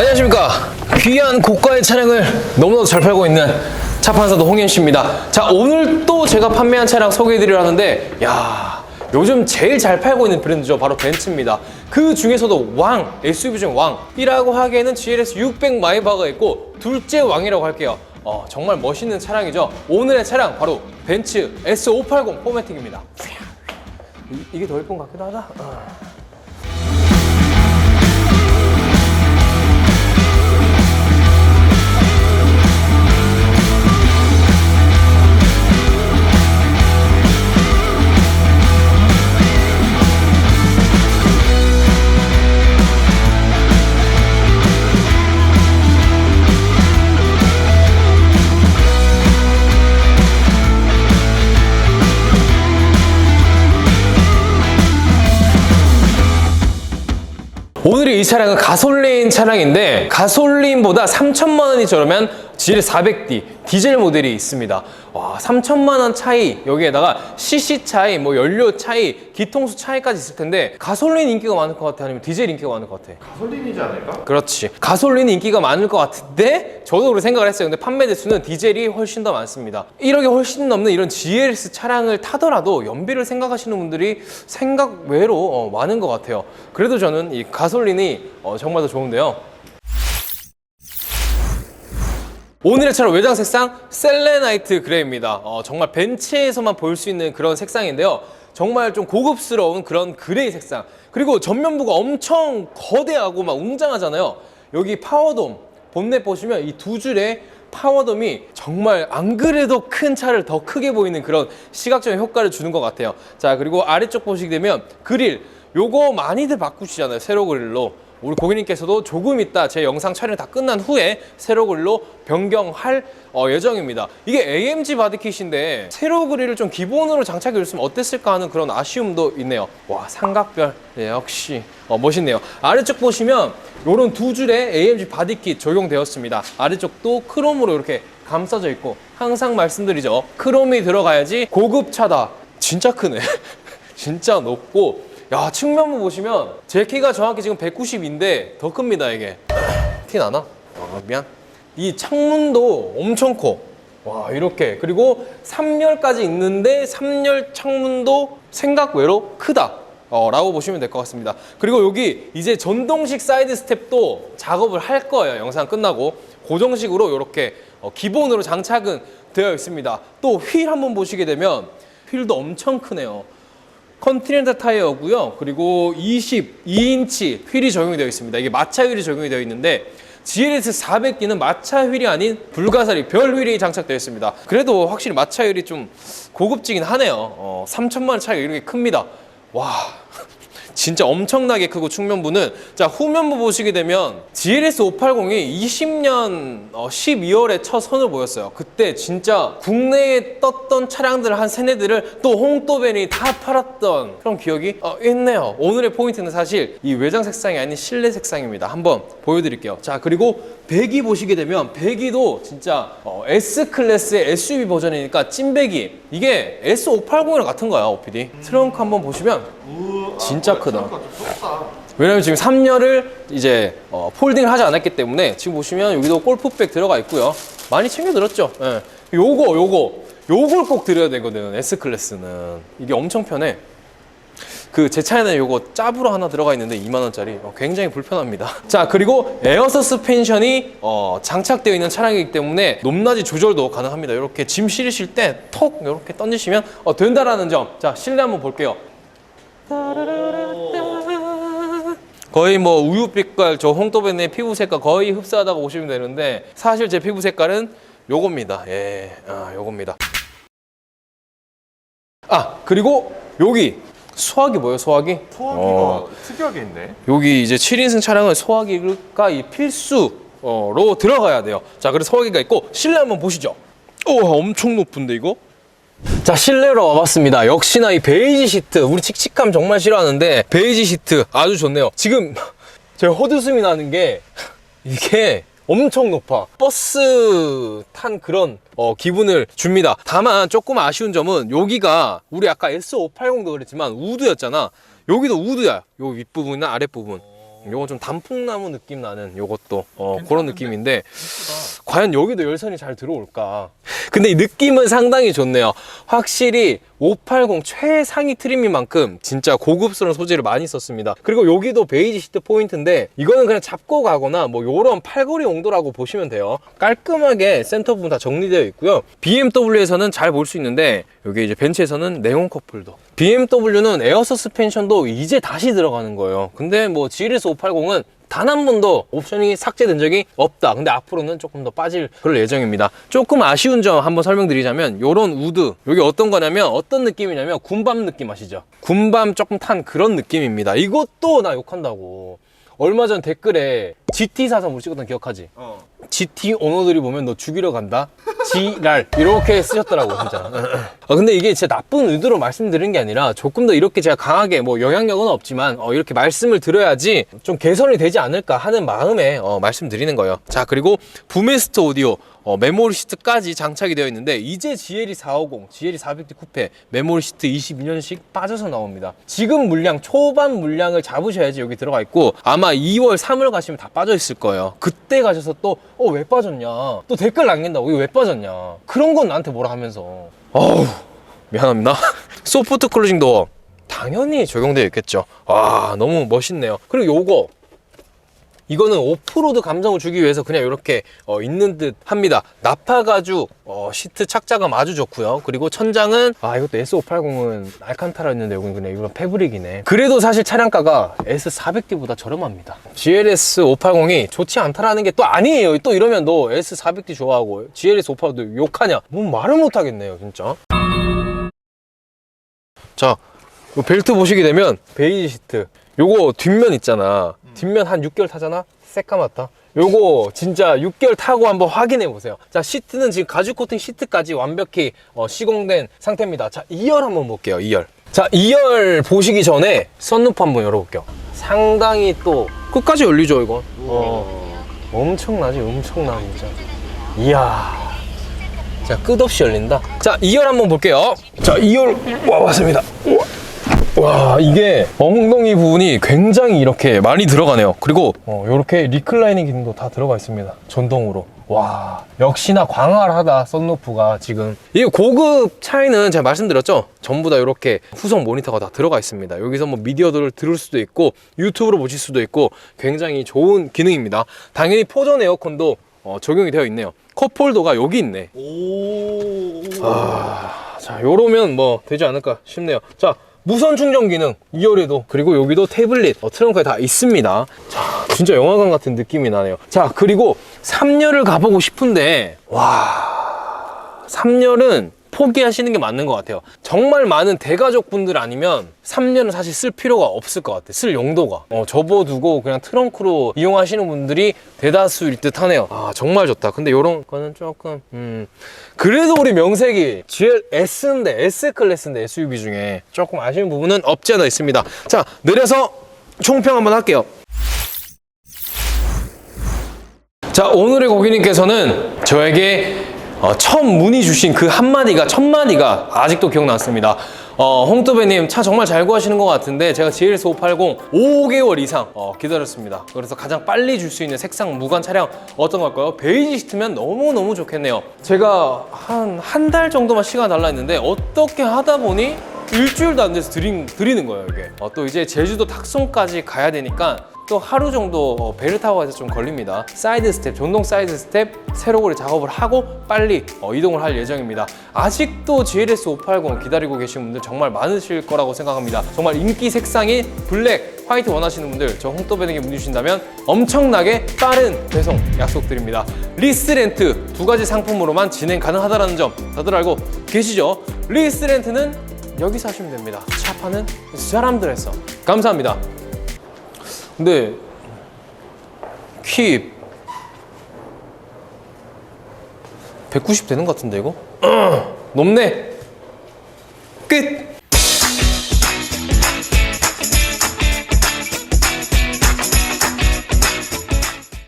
안녕하십니까. 귀한 고가의 차량을 너무나도 잘 팔고 있는 차판사도 홍현 씨입니다. 자, 오늘 또 제가 판매한 차량 소개해드리려 하는데, 야 요즘 제일 잘 팔고 있는 브랜드죠. 바로 벤츠입니다. 그 중에서도 왕, SUV 중 왕 이라고 하기에는 GLS 600 마이바가 있고, 둘째 왕이라고 할게요. 어, 정말 멋있는 차량이죠. 오늘의 차량 바로 벤츠 S580 포매틱입니다. 이- 이게 더 예쁜 것 같기도 하다. 어. 오늘의 이 차량은 가솔린 차량인데 가솔린보다 3천만 원이 저렴한 GL400D 디젤 모델이 있습니다. 와, 3천만 원 차이 여기에다가 CC 차이, 뭐 연료 차이, 기통수 차이까지 있을 텐데 가솔린 인기가 많을 것 같아 아니면 디젤 인기가 많을 것 같아? 가솔린이지 않을까? 그렇지. 가솔린 인기가 많을 것 같은데 저도 그렇게 생각을 했어요. 근데 판매 대수는 디젤이 훨씬 더 많습니다. 1억이 훨씬 넘는 이런 GLS 차량을 타더라도 연비를 생각하시는 분들이 생각 외로 어, 많은 것 같아요. 그래도 저는 이 가솔린이 어, 정말 더 좋은데요. 오늘의 차로 외장 색상 셀레나이트 그레이입니다. 어, 정말 벤츠에서만 볼 수 있는 그런 색상인데요. 정말 좀 고급스러운 그런 그레이 색상. 그리고 전면부가 엄청 거대하고 막 웅장하잖아요. 여기 파워돔 본넷 보시면 이 두 줄의 파워돔이 정말 안 그래도 큰 차를 더 크게 보이는 그런 시각적인 효과를 주는 것 같아요. 자 그리고 아래쪽 보시게 되면 그릴 요거 많이들 바꾸시잖아요. 세로 그릴로. 우리 고객님께서도 조금 있다 제 영상 촬영 다 끝난 후에 세로 그릴로 변경할 어, 예정입니다. 이게 AMG 바디킷인데 세로 그릴을 좀 기본으로 장착해 줬으면 어땠을까 하는 그런 아쉬움도 있네요. 와 삼각별 네, 역시 어, 멋있네요. 아래쪽 보시면 이런 두 줄의 AMG 바디킷 적용되었습니다. 아래쪽도 크롬으로 이렇게 감싸져 있고 항상 말씀드리죠. 크롬이 들어가야지 고급차다. 진짜 크네. 진짜 높고 야 측면부 보시면 제 키가 정확히 지금 190인데 더 큽니다 이게. 티 나나? 아, 미안. 이 창문도 엄청 커와 이렇게. 그리고 3열까지 있는데 3열 창문도 생각 외로 크다. 어, 라고 보시면 될 것 같습니다. 그리고 여기 이제 전동식 사이드 스텝도 작업을 할 거예요. 영상 끝나고. 고정식으로 이렇게 어, 기본으로 장착은 되어 있습니다. 또 휠 한번 보시게 되면 휠도 엄청 크네요 컨티넨탈 타이어고요. 그리고 22인치 휠이 적용이 되어 있습니다. 이게 마차 휠이 적용이 되어 있는데 GLS 400D는 마차 휠이 아닌 불가사리 별 휠이 장착되어 있습니다. 그래도 확실히 마차 휠이 좀 고급지긴 하네요. 어, 3천만 원 차이가 이렇게 큽니다. 와. 진짜 엄청나게 크고 측면부는 자 후면부 보시게 되면 GLS 580이 20년 12월에 첫 선을 보였어요. 그때 진짜 국내에 떴던 차량들 한 세네들을 또 홍또벤이 다 팔았던 그런 기억이 어, 있네요. 오늘의 포인트는 사실 이 외장 색상이 아닌 실내 색상입니다. 한번 보여드릴게요. 자 그리고 배기 보시게 되면 배기도 진짜 어, S 클래스의 SUV 버전이니까 찐배기 이게 S580이랑 같은 거야 OPD. 트렁크 한번 보시면 우, 진짜 크다. 왜냐면 지금 3열을 이제 어, 폴딩을 하지 않았기 때문에 지금 보시면 여기도 골프백 들어가 있고요. 많이 챙겨 들었죠. 예. 요거 요거 요걸 꼭 드려야 되거든. S 클래스는 이게 엄청 편해. 그 제 차에는 요거 짭으로 하나 들어가 있는데 2만 원짜리 어, 굉장히 불편합니다. 자 그리고 에어 서스펜션이 어, 장착되어 있는 차량이기 때문에 높낮이 조절도 가능합니다. 이렇게 짐 실으실 때 톡 이렇게 던지시면 어, 된다라는 점. 자 실내 한번 볼게요. 거의 뭐 우유빛깔 저 홍도벤의 피부 색깔 거의 흡사하다고 보시면 되는데 사실 제 피부 색깔은 요겁니다. 예, 아 요겁니다. 아 그리고 여기 소화기 뭐예요? 소화기? 소화기가 어. 특이하게 있네. 여기 이제 7인승 차량은 소화기가 이 필수로 들어가야 돼요. 자, 그래서 소화기가 있고 실내 한번 보시죠. 우와, 엄청 높은데 이거? 자, 실내로 와봤습니다. 역시나 이 베이지 시트, 우리 칙칙함 정말 싫어하는데 베이지 시트 아주 좋네요. 지금 제가 헛웃음이 나는 게 이게 엄청 높아. 버스 탄 그런 어, 기분을 줍니다. 다만 조금 아쉬운 점은 여기가 우리 아까 S580도 그랬지만 우드였잖아. 여기도 우드야. 요 윗부분이나 아랫부분. 요건 좀 단풍나무 느낌 나는 요것도 어, 그런 느낌인데 과연 여기도 열선이 잘 들어올까? 근데 이 느낌은 상당히 좋네요. 확실히 580 최상위 트림인 만큼 진짜 고급스러운 소재를 많이 썼습니다. 그리고 여기도 베이지 시트 포인트인데 이거는 그냥 잡고 가거나 뭐 요런 팔걸이 용도라고 보시면 돼요. 깔끔하게 센터 부분 다 정리되어 있고요. BMW에서는 잘 볼 수 있는데 여기 이제 벤츠에서는 네온 커플도 BMW는 에어 서스펜션도 이제 다시 들어가는 거예요. 근데 뭐 GLS 580은 단한 번도 옵션이 삭제된 적이 없다. 근데 앞으로는 조금 더 빠질 그럴 예정입니다. 조금 아쉬운 점 한번 설명드리자면 요런 우드 여기 어떤 거냐면 어떤 느낌이냐면 군밤 느낌 아시죠? 군밤 조금 탄 그런 느낌입니다. 이것도 나 욕한다고. 얼마 전 댓글에 GT 사서 우리 찍었던 기억하지? 어. GT 오너들이 보면 너 죽이러 간다? 지랄. 이렇게 쓰셨더라고 진짜. 아, 근데 이게 진짜 나쁜 의도로 말씀드린 게 아니라 조금 더 이렇게 제가 강하게 뭐 영향력은 없지만 어, 이렇게 말씀을 드려야지 좀 개선이 되지 않을까 하는 마음에 어, 말씀드리는 거예요. 자 그리고 부메스트 오디오 어, 메모리 시트까지 장착이 되어 있는데 이제 GLE 450, GLE 400D 쿠페 메모리 시트 22년씩 빠져서 나옵니다. 지금 물량 초반 물량을 잡으셔야지 여기 들어가 있고 아마 2월 3월 가시면 다 빠져 있을 거예요. 그때 가셔서 또 어 왜 빠졌냐? 또 댓글 남긴다고. 이거 왜 빠졌냐 그런 건 나한테 뭐라 하면서 어우 미안합니다. 소프트 클로징 도어 당연히 적용되어 있겠죠. 와 너무 멋있네요. 그리고 요거 이거는 오프로드 감성을 주기 위해서 그냥 이렇게 어, 있는 듯 합니다. 나파 가죽 어, 시트 착자감 아주 좋고요. 그리고 천장은 아 이것도 S580은 알칸타라였는데 여기는 그냥 이건 패브릭이네. 그래도 사실 차량가가 S400D보다 저렴합니다. GLS 580이 좋지 않다라는 게 또 아니에요. 또 이러면 너 S400D 좋아하고 GLS 580도 욕하냐? 뭔 말을 못 하겠네요, 진짜. 자, 요 벨트 보시게 되면 베이지 시트. 요거 뒷면 있잖아. 뒷면 한 6개월 타잖아? 새까맣다. 요거 진짜 6개월 타고 한번 확인해 보세요. 자, 시트는 지금 가죽 코팅 시트까지 완벽히 어, 시공된 상태입니다. 자, 2열 한번 볼게요. 2열. 자, 2열 보시기 전에 썬루프 한번 열어볼게요. 상당히 또 끝까지 열리죠, 이거. 어, 엄청나지, 엄청나, 진짜. 이야. 자, 끝없이 열린다. 자, 2열 한번 볼게요. 자, 2열 와 왔습니다. 우와. 와 이게 엉덩이 부분이 굉장히 이렇게 많이 들어가네요. 그리고 어, 이렇게 리클라이닝 기능도 다 들어가 있습니다. 전동으로. 와 역시나 광활하다 썬루프가 지금. 이 고급 차이는 제가 말씀드렸죠? 전부 다 이렇게 후속 모니터가 다 들어가 있습니다. 여기서 뭐 미디어들을 들을 수도 있고 유튜브로 보실 수도 있고 굉장히 좋은 기능입니다. 당연히 포전 에어컨도 어, 적용이 되어 있네요. 컵홀더가 여기 있네. 오. 아, 자, 요러면 뭐 되지 않을까 싶네요. 자, 무선 충전 기능 2열에도 그리고 여기도 태블릿 어, 트렁크에 다 있습니다. 자, 진짜 영화관 같은 느낌이 나네요. 자, 그리고 3열을 가보고 싶은데 와, 3열은 포기하시는 게 맞는 것 같아요. 정말 많은 대가족 분들 아니면 3년은 사실 쓸 필요가 없을 것 같아. 쓸 용도가. 어, 접어두고 그냥 트렁크로 이용하시는 분들이 대다수일 듯 하네요. 아, 정말 좋다. 근데 이런 거는 조금, 음. 그래도 우리 명색이 GLS인데, S클래스인데 SUV 중에 조금 아쉬운 부분은 없지 않아 있습니다. 자, 내려서 총평 한번 할게요. 자, 오늘의 고객님께서는 저에게 어, 처음 문의 주신 그 한마디가, 첫마디가 아직도 기억났습니다. 어, 홍뚜배님 차 정말 잘 구하시는 것 같은데 제가 GLS 580 5개월 이상 어, 기다렸습니다. 그래서 가장 빨리 줄 수 있는 색상 무관 차량 어떤 걸까요? 베이지 시트면 너무너무 좋겠네요. 제가 한 한 달 정도만 시간 달라 했는데 어떻게 하다 보니 일주일도 안 돼서 드린, 드리는 거예요, 이게. 어, 또 이제 제주도 탁송까지 가야 되니까 또 하루 정도 어, 배를 타고 가서 좀 걸립니다. 사이드 스텝, 전동 사이드 스텝 고리 작업을 하고 빨리 어, 이동을 할 예정입니다. 아직도 GLS 580 기다리고 계신 분들 정말 많으실 거라고 생각합니다. 정말 인기 색상인 블랙, 화이트 원하시는 분들 저 홍또배에게 문의 주신다면 엄청나게 빠른 배송 약속드립니다. 리스 렌트 두 가지 상품으로만 진행 가능하다는 점 다들 알고 계시죠? 리스 렌트는 여기서 하시면 됩니다. 샵하는 사람들에서. 감사합니다. 근데 킵 190 되는 것 같은데 이거? 높네. 끝.